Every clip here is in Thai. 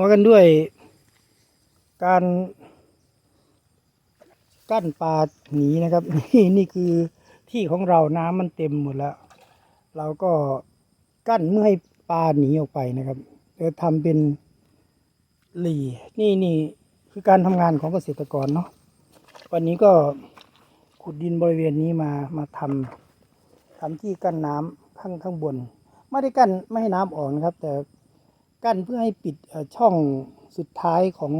มากันด้วย การกั้นปลาหนีนะครับ นี่นี่คือที่ของเราน้ำมันเต็มหมดแล้ว เราก็กั้นไม่ให้ปลาหนีออกไปนะครับจะทำเป็นหลีนี่นี่คือการทำงานของเกษตรกรเนาะวันนี้ก็ขุดดินบริเวณนี้มามาทำทำที่กั้นน้ำข้างข้างบน ไม่ได้กั้นไม่ให้น้ำออกนะครับ แต่ กั้นเพื่อให้ปิดช่องสุดท้ายของ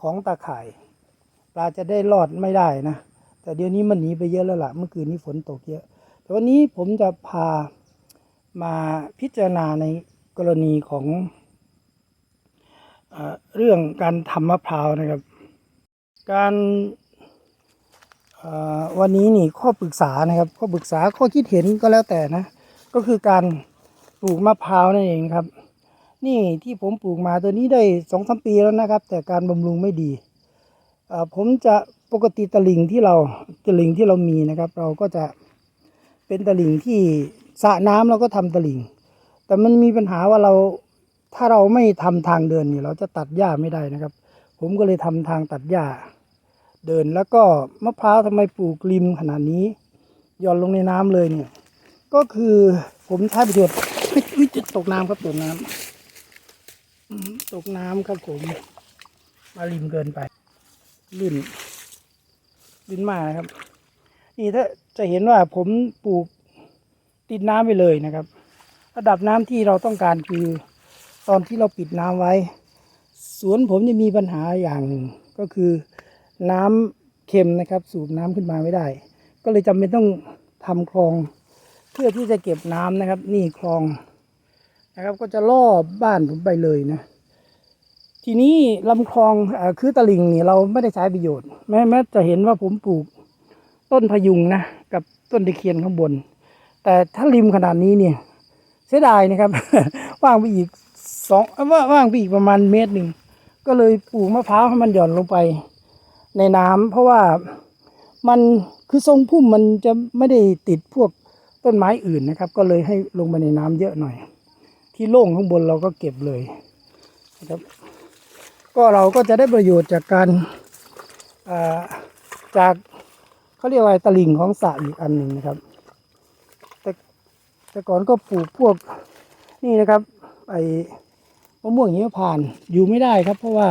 ของตาข่าย ปลาจะได้รอดไม่ได้นะ แต่เดี๋ยวนี้มันหนีไปเยอะแล้วล่ะ เมื่อคืนนี้ฝนตกเยอะ แต่วันนี้ผมจะพามาพิจารณาในกรณีของเอเรื่องการทำมะพร้าวนะครับ การวันนี้นี่ข้อปรึกษานะครับ ข้อปรึกษาข้อคิดเห็นก็แล้วแต่นะ ก็คือการปลูกมะพร้าวนั่นเองครับ นี่ที่ผมปลูกมาตัวนี้ได้สองสามปีแล้วนะครับ แต่การบำรุงไม่ดีผมจะปกติตะลิ่งที่เราตะลิ่งที่เรามีนะครับ เราก็จะเป็นตะลิ่งที่สระน้ำเราก็ทำตะลิ่ง แต่มันมีปัญหาว่าเราถ้าเราไม่ทำทางเดินนี่เราจะตัดหญ้าไม่ได้นะครับ ผมก็เลยทำทางตัดหญ้าเดินแล้วก็มะพร้าวทำไมปลูกริมขนาดนี้หย่อนลงในน้ำเลยเนี่ย ก็คือผมใช้ประโยชน์จะตกน้ำครับตกน้ำ ตกน้ำครับผม มาริมเกินไป ลื่น ลื่นมากนะครับ นี่ถ้าจะเห็นว่าผมปลูกติดน้ำไปเลยนะครับ ระดับน้ำที่เราต้องการคือ ตอนที่เราปิดน้ำไว้ สวนผมจะมีปัญหาอย่างหนึ่งก็คือน้ำเค็มนะครับ สูบน้ำขึ้นมาไม่ได้ ก็เลยจำเป็นต้องทำคลอง เพื่อที่จะเก็บน้ำนะครับ นี่คลอง นะครับ ก็จะรอบบ้านผมไปเลยนะ ทีนี้ลำคลองอคือตลิ่งนี่เราไม่ได้ใช้ประโยชน์ แม้แม้จะเห็นว่าผมปลูกต้นพยุงนะ กับต้นตะเคียนข้างบน แต่ถ้าริมขนาดนี้เนี่ยเสียดายนะครับ ว่างไปอีกสองว่าว่างไปอีกประมาณเมตรหนึ่งก็เลยปลูกมะพร้าวให้มันหย่อนลงไป ในน้ำเพราะว่ามันคือทรงพุ่มมันจะไม่ได้ติดพวกต้นไม้อื่นนะครับ ก็เลยให้ลงมาในน้ำเยอะหน่อย ที่โล่งข้างบนเราก็เก็บเลยนะครับ ก็เราก็จะได้ประโยชน์จากการอ่าจากเขาเรียกว่าตลิ่งของสระอีกอันหนึ่งนะครับ แต่แต่ก่อนก็ปลูกพวกนี่นะครับไอ้มะม่วงหิมพานอยู่ไม่ได้ครับ เพราะว่า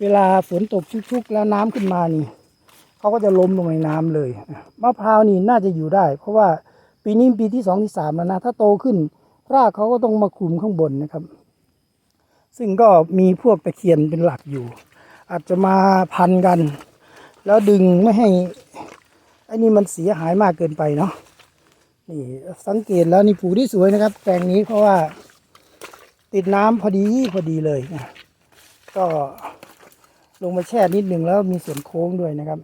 เวลาฝนตกชุกๆ แล้วน้ำขึ้นมานี่เขาก็จะล้มลงในน้ำเลยมะพร้าวนี่น่าจะอยู่ได้ เพราะว่าปีนี้ปีที่สองที่สามแล้วนะถ้าโตขึ้น รากเขาก็ต้องมาคลุมข้างบนนะครับ ซึ่งก็มีพวกตะเคียนเป็นหลักอยู่ อาจจะมาพันกัน แล้วดึงไม่ให้ไอ้นี่มันเสียหายมากเกินไปเนาะนี่สังเกตแล้วนี่ปลูกที่สวยนะครับ แปลงนี้เพราะว่าติดน้ำพอดีพอดีเลยนะก็ลงมาแช่นิดหนึ่งแล้วมีส่วนโค้งด้วยนะครับ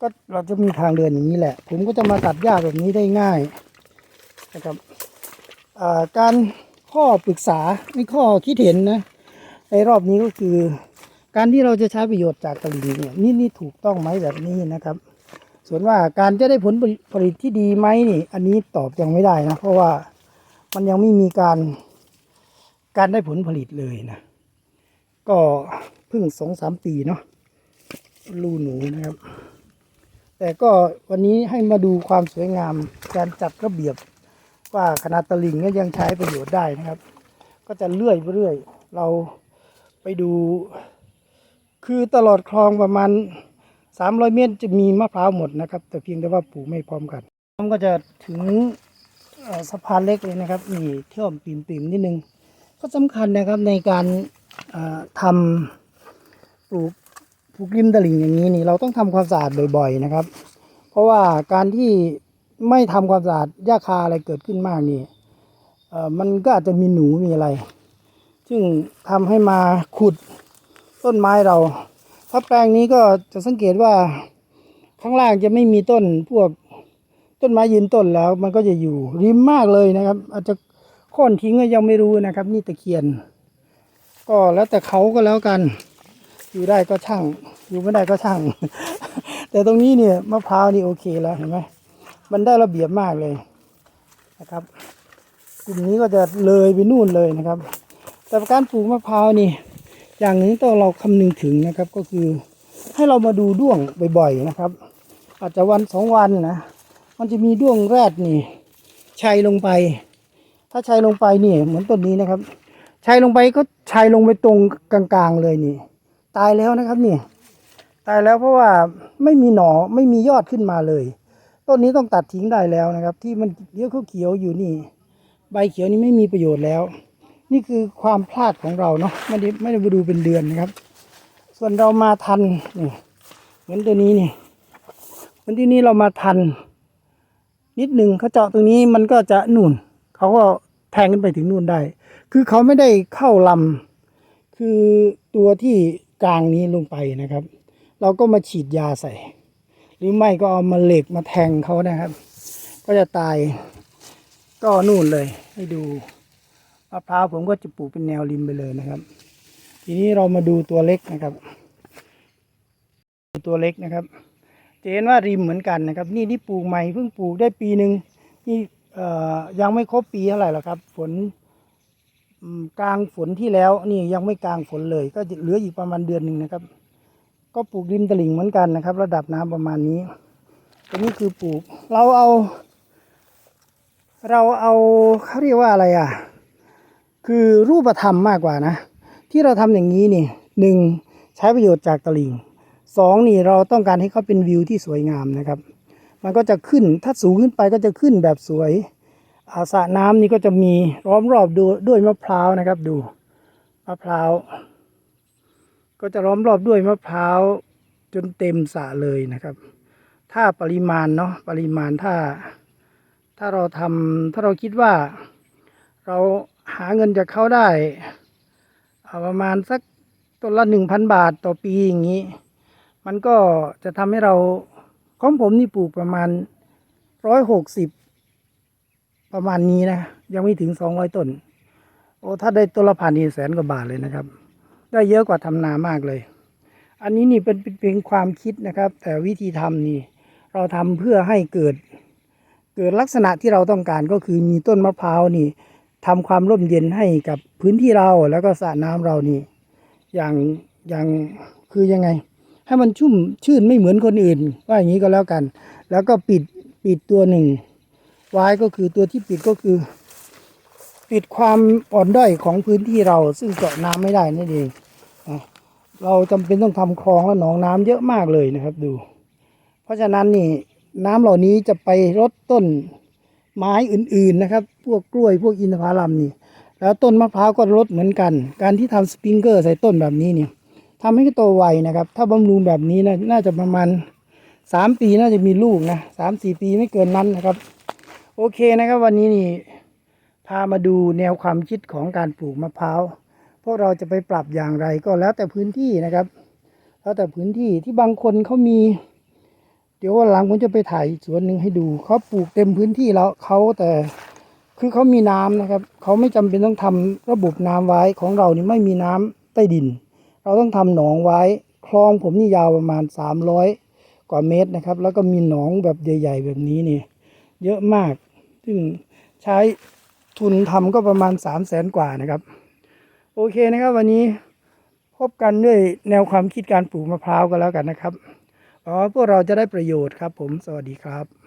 ก็เราจะมีทางเดินอย่างนี้แหละ ผมก็จะมาตัดหญ้าแบบนี้ได้ง่ายนะครับ การข้อปรึกษาไม่ข้อคิดเห็นนะในรอบนี้ก็คือ การที่เราจะใช้ประโยชน์จากตลิงเนี่ยนี่นี่ถูกต้องไหมแบบนี้นะครับ ส่วนว่าการจะได้ผลผลิตที่ดีไหมนี่ อันนี้ตอบยังไม่ได้นะ เพราะว่ามันยังไม่มีการการได้ผลผลิตเลยนะก็เพิ่งสองสามปีเนาะรูหนูนะครับ แต่ก็วันนี้ให้มาดูความสวยงามการจัดระเบียบ ว่าขนาดตลิ่งก็ยังใช้ประโยชน์ได้นะครับ ก็จะเลื่อยไปเรื่อย เราไปดู คือตลอดคลองประมาณ 300 เมตรจะมีมะพร้าวหมดนะครับ แต่เพียงแต่ว่าปลูกไม่พร้อมกันมันก็จะถึงสะพานเล็กเลยนะครับนี่เที่ยวปิ่มปิ่มๆนิดนึง ก็สำคัญนะครับในการเอ่อทำปลูกปลูกริมตลิ่งอย่างนี้นี่เราต้องทำความสะอาดบ่อย ๆนะครับ เพราะว่าการที่ ไม่ทำความสะอาดหญ้าคาอะไรเกิดขึ้นมากนี่เอ่อมันก็อาจจะมีหนูมีอะไร ซึ่งทำให้มาขุดต้นไม้เราถ้าแปลงนี้ก็จะสังเกตว่าข้างล่างจะไม่มีต้นพวกต้นไม้ยืนต้นแล้ว มันก็จะอยู่ริมมากเลยนะครับ อาจจะโค่นทิ้งก็ยังไม่รู้นะครับ นี่ตะเคียน ก็แล้วแต่เขาก็แล้วกัน อยู่ได้ก็ช่าง อยู่ไม่ได้ก็ช่าง แต่ตรงนี้เนี่ยมะพร้าวนี่โอเคแล้วเห็นไหม มันได้ระเบียบมากเลยนะครับกลุ่มนี้ก็จะเลยไปนู่นเลยนะครับ แต่การปลูกมะพร้าวนี่อย่างหนึ่งต้องเราคำนึงถึงนะครับก็คือให้เรามาดูด้วงบ่อยๆนะครับ อาจจะวันสองวันนะมันจะมีด้วงแรดนี่ชัยลงไป ถ้าชัยลงไปนี่เหมือนต้นนี้นะครับชัยลงไปก็ชัยลงไปตรงกลางๆเลยนี่ ตายแล้วนะครับนี่ ตายแล้วเพราะว่าไม่มีหนอไม่มียอดขึ้นมาเลย ต้นนี้ต้องตัดทิ้งได้แล้วนะครับ ที่มันเลี้ยวเขียวอยู่นี่ ใบเขียวนี้ไม่มีประโยชน์แล้ว นี่คือความพลาดของเราเนาะไม่ได้ไม่ได้มาดูเป็นเดือนนะครับ ส่วนเรามาทันนี่เหมือนตัวนี้นี่เหมือนที่นี้เรามาทัน นิดหนึ่งเขาเจาะตรงนี้มันก็จะนุ่นเขาก็แทงขึ้นไปถึงนู่นได้ คือเขาไม่ได้เข้าลำ คือตัวที่กลางนี้ลงไปนะครับ เราก็มาฉีดยาใส่ หรือไม่ก็เอามาเหล็กมาแทงเขานะครับ ก็จะตายก็นู่นเลย ให้ดูมะพร้าวผมก็จะปลูกเป็นแนวริมไปเลยนะครับ ทีนี้เรามาดูตัวเล็กนะครับ ตัวเล็กนะครับจะเห็นว่าริมเหมือนกันนะครับ นี่ที่ปลูกใหม่เพิ่งปลูกได้ปีหนึ่งนี่ยังไม่ครบปีเท่าไหร่หรอกครับ ฝนกลางฝนที่แล้วนี่ยังไม่กลางฝนเลย ก็เหลืออีกประมาณเดือนหนึ่งนะครับ ก็ปลูกริมตลิ่งเหมือนกันนะครับ ระดับน้ำประมาณนี้ตัวนี้คือปลูก เราเอา เราเอาเขาเรียกว่าอะไรอะ คือรูปธรรมมากกว่านะ ที่เราทำอย่างนี้นี่หนึ่งใช้ประโยชน์จากตลิ่งสองนี่เราต้องการให้เขาเป็นวิวที่สวยงามนะครับ มันก็จะขึ้นถ้าสูงขึ้นไปก็จะขึ้นแบบสวยอาสระน้ำนี่ก็จะมีล้อมรอบด้วยด้วยมะพร้าวนะครับ ดูมะพร้าว ก็จะล้อมรอบด้วยมะพร้าวจนเต็มสระเลยนะครับ ถ้าปริมาณเนาะปริมาณถ้า ถ้าเราทำถ้าเราคิดว่า เราหาเงินจากเขาได้ประมาณสักต้นละหนึ่งพันบาทต่อปีอย่างนี้ มันก็จะทำให้เราของผมนี่ปลูกประมาณร้อยหกสิบประมาณนี้นะ ยังไม่ถึงสองร้อยต้น โอ้ถ้าได้ต้นละพันนี่แสนกว่าบาทเลยนะครับ ได้เยอะกว่าทำนามากเลย อันนี้นี่เป็นเพียงความคิดนะครับ แต่วิธีทำนี่เราทำเพื่อให้เกิด เกิดลักษณะที่เราต้องการก็คือมีต้นมะพร้าวนี่ทำความร่มเย็นให้กับพื้นที่เราแล้วก็สระน้ำเรานี่ อย่างอย่างคือยังไง ให้มันชุ่มชื่นไม่เหมือนคนอื่น ว่าอย่างนี้ก็แล้วกัน แล้วก็ปิดปิดตัวหนึ่งไว้ก็คือตัวที่ปิดก็คือ ปิดความอ่อนด้อยของพื้นที่เราซึ่งเจาะน้ำไม่ได้นั่นเองเราจำเป็นต้องทำคลองและหนองน้ำเยอะมากเลยนะครับดู เพราะฉะนั้นนี่น้ำเหล่านี้จะไปรดต้นไม้อื่นๆนะครับ พวกกล้วยพวกอินทผลัมนี่ แล้วต้นมะพร้าวก็รดเหมือนกัน การที่ทำสปริงเกอร์ใส่ต้นแบบนี้เนี่ยทำให้โตไวนะครับ ถ้าบำรุงแบบนี้นะน่าจะประมาณสามปีน่าจะมีลูกนะสามสี่ปีไม่เกินนั้นนะครับ โอเคนะครับ วันนี้นี่ พามาดูแนวความคิดของการปลูกมะพร้าวพวกเราจะไปปรับอย่างไรก็แล้วแต่พื้นที่นะครับ แล้วแต่พื้นที่ที่บางคนเขามี เดี๋ยววันหลังผมจะไปถ่ายสวนหนึ่งให้ดูเขาปลูกเต็มพื้นที่แล้วเขาแต่คือเขามีน้ำนะครับเขาไม่จำเป็นต้องทำระบบน้ำไว้ของเรานี่ไม่มีน้ำใต้ดิน เราต้องทำหนองไว้คลองผมนี่ยาวประมาณ 300 กว่าเมตรนะครับ แล้วก็มีหนองแบบใหญ่ ๆ แบบนี้นี่เยอะมาก ซึ่งใช้ ทุนทำก็ประมาณ3 0 0แสนกว่านะครับ โอเคนะครับ วันนี้พบกันด้วยแนวความคิดการปลูกมะพร้าวกันแล้วกันนะครับอ๋อพวกเราจะได้ประโยชน์ครับ ผมสวัสดีครับ